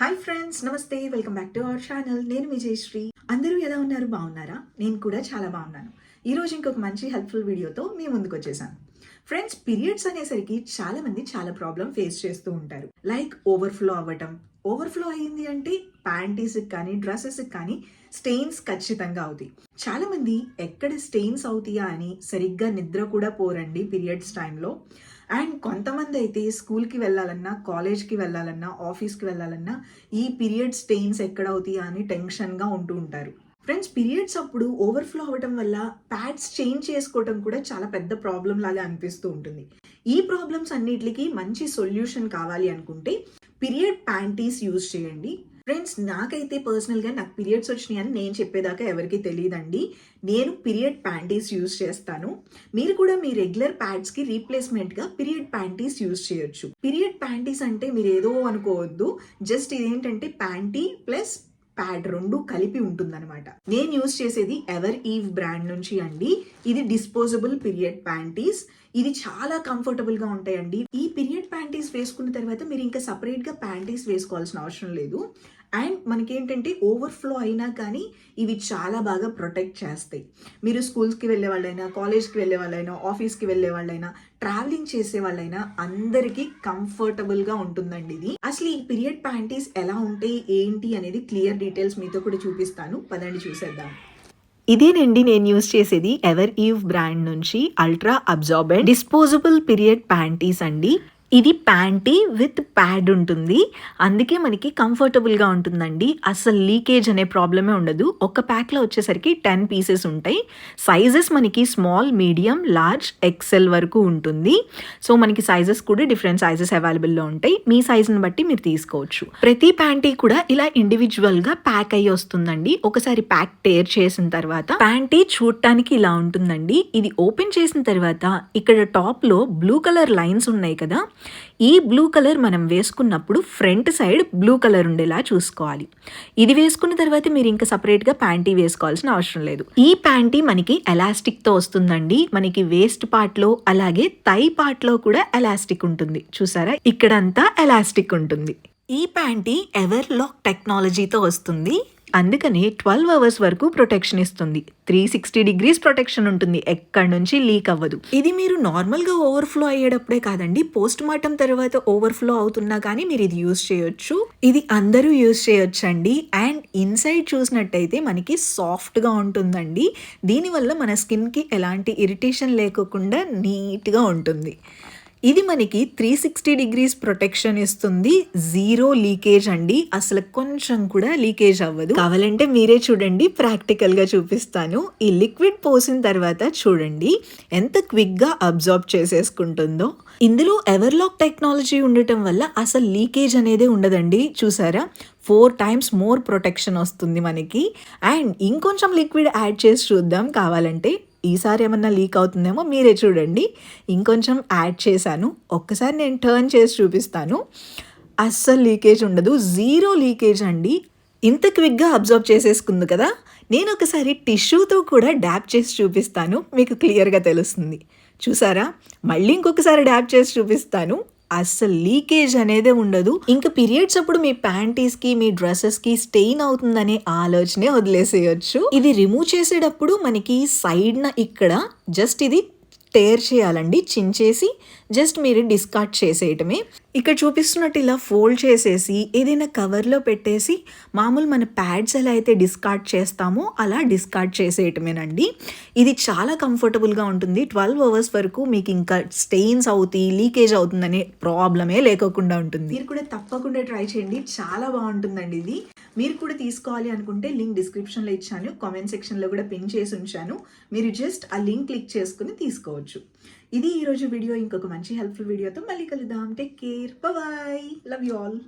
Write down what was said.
Hi friends నమస్తే welcome back to our channel నేను విజయశ్రీ. అందరూ ఎలా ఉన్నారు? బాగున్నారా? నేను కూడా చాలా బాగున్నాను. ఈ రోజు ఇంకొక మంచి హెల్ప్ఫుల్ వీడియోతో మీ ముందుకు వచ్చేసాను. ఫ్రెండ్స్ పీరియడ్స్ అనేసరికి చాలా మంది చాలా ప్రాబ్లం ఫేస్ చేస్తూ ఉంటారు. లైక్ ఓవర్ఫ్లో అవ్వటం. ఓవర్ఫ్లో అయ్యింది అంటే ప్యాంటీస్కి కానీ డ్రెస్సెస్కి కానీ స్టెయిన్స్ ఖచ్చితంగా అవుతాయి. చాలామంది ఎక్కడ స్టెయిన్స్ అవుతాయా అని సరిగ్గా నిద్ర కూడా పోరండి పీరియడ్స్ టైంలో అండ్ కొంతమంది అయితే స్కూల్కి వెళ్ళాలన్నా కాలేజ్కి వెళ్ళాలన్నా ఆఫీస్కి వెళ్ళాలన్నా ఈ పీరియడ్ స్టెయిన్స్ ఎక్కడ అవుతాయా అని టెన్షన్గా ఉంటూ ఉంటారు. ఫ్రెండ్స్ పీరియడ్స్ అప్పుడు ఓవర్ఫ్లో అవ్వటం వల్ల ప్యాడ్స్ చేంజ్ చేసుకోవటం కూడా చాలా పెద్ద ప్రాబ్లం లాగా అనిపిస్తూ ఉంటుంది. ఈ ప్రాబ్లమ్స్ అన్నిటికీ మంచి సొల్యూషన్ కావాలి అనుకుంటే పీరియడ్ ప్యాంటీస్ యూజ్ చేయండి. ఫ్రెండ్స్ నాకైతే పర్సనల్గా నాకు పీరియడ్స్ వచ్చినాయి అని నేను చెప్పేదాకా ఎవరికి తెలియదండి నేను పీరియడ్ ప్యాంటీస్ యూజ్ చేస్తాను. మీరు కూడా మీ రెగ్యులర్ ప్యాడ్స్కి రీప్లేస్మెంట్గా పీరియడ్ ప్యాంటీస్ యూస్ చేయొచ్చు. పీరియడ్ ప్యాంటీస్ అంటే మీరు ఏదో అనుకోవద్దు. జస్ట్ ఇదేంటంటే ప్యాంటీ ప్లస్ ప్యాడ్ రెండు కలిపి ఉంటుందన్నమాట. నేను యూజ్ చేసేది ఎవర్ ఈవ్ బ్రాండ్ నుంచి అండి. ఇది డిస్పోజబుల్ పీరియడ్ ప్యాంటీస్ ఇది చాలా కంఫర్టబుల్గా ఉంటాయండి. ఈ పీరియడ్ ప్యాంటీస్ వేసుకున్న తర్వాత మీరు ఇంకా సపరేట్గా ప్యాంటీస్ వేసుకోవాల్సిన అవసరం లేదు. అండ్ మనకేంటంటే ఓవర్ఫ్లో అయినా కానీ ఇవి చాలా బాగా ప్రొటెక్ట్ చేస్తాయి. మీరు స్కూల్స్కి వెళ్ళే వాళ్ళైనా కాలేజ్కి వెళ్ళే వాళ్ళైనా ఆఫీస్కి వెళ్ళే వాళ్ళైనా ట్రావెలింగ్ చేసే వాళ్ళైనా అందరికీ కంఫర్టబుల్గా ఉంటుందండి ఇది. అసలు ఈ పీరియడ్ ప్యాంటీస్ ఎలా ఉంటాయి ఏంటి అనేది క్లియర్ డీటెయిల్స్ మీతో కూడా చూపిస్తాను. పదండి చూసేద్దాం. ఇదేనండి నేను యూజ్ చేసేది ఎవర్ ఈవ్ బ్రాండ్ నుంచి ultra absorbent disposable period panties అండి. ఇది ప్యాంటీ విత్ ప్యాడ్ ఉంటుంది. అందుకే మనకి కంఫర్టబుల్గా ఉంటుందండి. అసలు లీకేజ్ అనే ప్రాబ్లమే ఉండదు. ఒక ప్యాక్లో వచ్చేసరికి టెన్ పీసెస్ ఉంటాయి. సైజెస్ మనకి స్మాల్ మీడియం లార్జ్ ఎక్సెల్ వరకు ఉంటుంది. సో మనకి సైజెస్ కూడా డిఫరెంట్ సైజెస్ అవైలబుల్లో ఉంటాయి. మీ సైజుని బట్టి మీరు తీసుకోవచ్చు. ప్రతి ప్యాంటీ కూడా ఇలా ఇండివిజువల్గా ప్యాక్ అయ్యి వస్తుందండి. ఒకసారి ప్యాక్ టేర్ చేసిన తర్వాత ప్యాంటీ చూడటానికి ఇలా ఉంటుందండి. ఇది ఓపెన్ చేసిన తర్వాత ఇక్కడ టాప్లో బ్లూ కలర్ లైన్స్ ఉన్నాయి కదా. ఈ బ్లూ కలర్ మనం వేసుకున్నప్పుడు ఫ్రంట్ సైడ్ బ్లూ కలర్ ఉండేలా చూసుకోవాలి. ఇది వేసుకున్న తర్వాత మీరు ఇంకా సపరేట్గా ప్యాంటీ వేసుకోవాల్సిన అవసరం లేదు. ఈ ప్యాంటీ మనకి ఎలాస్టిక్తో వస్తుందండి. మనకి వేస్ట్ పార్ట్లో అలాగే థై పార్ట్లో కూడా ఎలాస్టిక్ ఉంటుంది. చూసారా? ఇక్కడంతా ఎలాస్టిక్ ఉంటుంది. ఈ ప్యాంటీ ఎవర్ లాక్ టెక్నాలజీతో వస్తుంది. అందుకని ట్వెల్వ్ అవర్స్ వరకు ప్రొటెక్షన్ ఇస్తుంది. త్రీ సిక్స్టీ డిగ్రీస్ ప్రొటెక్షన్ ఉంటుంది. ఎక్కడి నుంచి లీక్ అవ్వదు. ఇది మీరు నార్మల్గా ఓవర్ఫ్లో అయ్యేటప్పుడే కాదండి. పోస్ట్ మార్టం తర్వాత ఓవర్ఫ్లో అవుతున్నా కానీ మీరు ఇది యూజ్ చేయొచ్చు. ఇది అందరూ యూస్ చేయొచ్చు అండి అండ్ ఇన్సైడ్ చూసినట్టయితే మనకి సాఫ్ట్గా ఉంటుందండి. దీనివల్ల మన స్కిన్కి ఎలాంటి ఇరిటేషన్ లేకోకుండా నీట్గా ఉంటుంది. ఇది మనకి త్రీ సిక్స్టీ డిగ్రీస్ ప్రొటెక్షన్ ఇస్తుంది. జీరో లీకేజ్ అండి. అసలు కొంచెం కూడా లీకేజ్ అవ్వదు. కావాలంటే మీరే చూడండి. ప్రాక్టికల్గా చూపిస్తాను. ఈ లిక్విడ్ పోసిన తర్వాత చూడండి. ఎంత క్విక్గా అబ్జార్బ్ చేసేసుకుంటుందో. ఇందులో ఎవర్లాక్ టెక్నాలజీ ఉండటం వల్ల అసలు లీకేజ్ అనేది ఉండదండి. చూసారా? ఫోర్ టైమ్స్ మోర్ ప్రొటెక్షన్ వస్తుంది మనకి. అండ్ ఇంకొంచెం లిక్విడ్ యాడ్ చేసి చూద్దాం. కావాలంటే ఈసారి ఏమన్నా లీక్ అవుతుందేమో మీరే చూడండి. ఇంకొంచెం యాడ్ చేశాను. ఒక్కసారి నేను టర్న్ చేసి చూపిస్తాను. అస్సలు లీకేజ్ ఉండదు. జీరో లీకేజ్ అండి. ఇంత క్విక్గా అబ్జర్వ్ చేసేసుకుంది కదా. నేను ఒకసారి టిష్యూతో కూడా డ్యాప్ చేసి చూపిస్తాను. మీకు క్లియర్గా తెలుస్తుంది. చూసారా? మళ్ళీ ఇంకొకసారి డ్యాప్ చేసి చూపిస్తాను. అస్సలు లీకేజ్ అనేదే ఉండదు. ఇంకా పీరియడ్స్ అప్పుడు మీ ప్యాంటీస్కి మీ డ్రెస్సెస్కి స్టెయిన్ అవుతుందనే ఆలోచనే వదిలేసేయచ్చు. ఇది రిమూవ్ చేసేటప్పుడు మనకి సైడ్ న ఇక్కడ జస్ట్ ఇది టేర్ చేయాలండి చించేసి జస్ట్ మీరు డిస్కార్డ్ చేసేయటమే. ఇక్కడ చూపిస్తున్నట్టు ఇలా ఫోల్డ్ చేసేసి ఏదైనా కవర్లో పెట్టేసి మామూలు మన ప్యాడ్స్ ఎలా అయితే డిస్కార్డ్ చేస్తామో అలా డిస్కార్డ్ చేసేయటమేనండి. ఇది చాలా కంఫర్టబుల్గా ఉంటుంది. ట్వెల్వ్ అవర్స్ వరకు మీకు ఇంకా స్టెయిన్స్ అవుతాయి లీకేజ్ అవుతుందనే ప్రాబ్లమే లేకోకుండా ఉంటుంది. మీరు కూడా తప్పకుండా ట్రై చేయండి. చాలా బాగుంటుందండి ఇది. మీరు కూడా తీసుకోవాలి అనుకుంటే లింక్ డిస్క్రిప్షన్లో ఇచ్చాను. కామెంట్ సెక్షన్లో కూడా పిన్ చేసి ఉంచాను. మీరు జస్ట్ ఆ లింక్ క్లిక్ చేసుకుని తీసుకోవచ్చు. ఇది ఈరోజు వీడియో. ఇంకొక మంచి హెల్ప్ఫుల్ వీడియోతో మళ్ళీ కలుద్దాం. Take care bye love you all